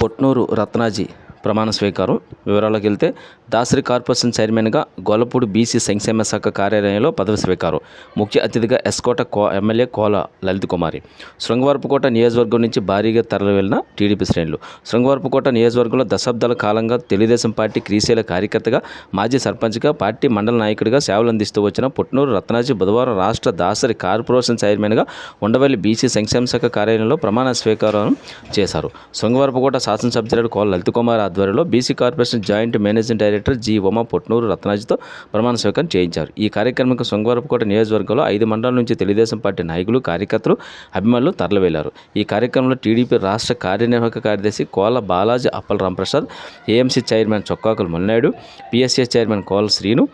పొట్నూరు రత్నాజీ. ప్రమాణ స్వీకారం. వివరాలకు వెళ్తే దాసరి కార్పొరేషన్ చైర్మన్గా గొల్లపూడి బీసీ సంక్షేమ శాఖ కార్యాలయంలో పదవి స్వీకారం. ముఖ్య అతిథిగా ఎస్కోట కో ఎమ్మెల్యే కోల లలిత కుమారి శృంగవరపుకోట నియోజకవర్గం నుంచి భారీగా తరలి వెళ్ళిన టీడీపీ శ్రేణులు. శృంగవరపుకోట నియోజకవర్గంలో దశాబ్దాల కాలంగా తెలుగుదేశం పార్టీ క్రీశైల కార్యకర్తగా మాజీ సర్పంచ్గా పార్టీ మండల నాయకుడిగా సేవలు అందిస్తూ వచ్చిన పుట్నూరు రత్నాజీ బుధవారం రాష్ట్ర దాసరి కార్పొరేషన్ చైర్మన్గా ఉండవల్లి బీసీ సంక్షేమ శాఖ కార్యాలయంలో ప్రమాణ స్వీకారం చేశారు. శృంగవరపుకోట శాసనసభ్యుడు కోల లలిత కుమార్ ఆధ్వర్యంలో BC corporation joint managing director G Uma Potnuru రత్నాజీతో ప్రమాణ స్వీకారం చేయించారు. ఈ కార్యక్రమంకు శృంగవరపుకోట నియోజకవర్గంలో ఐదు మండలాల నుంచి తెలుగుదేశం పార్టీ నాయకులు కార్యకర్తలు అభిమానులు తరలివెళ్ళారు. ఈ కార్యక్రమంలో టీడీపీ రాష్ట్ర కార్యనిర్వాహక కార్యదర్శి Kola Balaji Appala Ramprasad AMC chairman Chokkakula Munnaidu PSA chairman Kola Srinu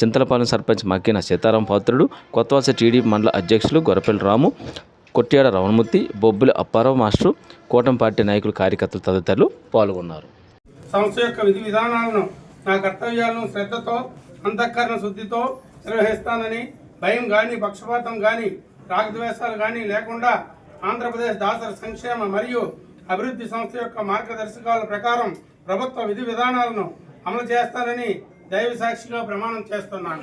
Chintalapalem sarpanch Makkina Sitaram Patrudu Kothavalasa TDP మండల అధ్యక్షులు గొరపల్లి రాము కొట్యాడ రవణమూర్తి బొబ్బుల అప్పారావు మాస్టరు కూటమి పార్టీ నాయకులు కార్యకర్తలు తదితరులు పాల్గొన్నారు. సంస్థ యొక్క విధి విధానాలను నా కర్తవ్యాలను శ్రద్ధతో అంతఃకరణ శుద్ధితో నిర్వహిస్తానని భయం గాని పక్షపాతం గాని రాగద్వేషాలు గాని లేకుండా ఆంధ్రప్రదేశ్ దాసర సంక్షేమ మరియు అభివృద్ధి సంస్థ యొక్క మార్గదర్శకాల ప్రకారం ప్రభుత్వ విధి విధానాలను అమలు చేస్తానని దైవ సాక్షిగా ప్రమాణం చేస్తున్నాను.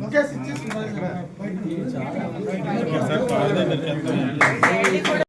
ముఖేష్ ఇచ్చేసి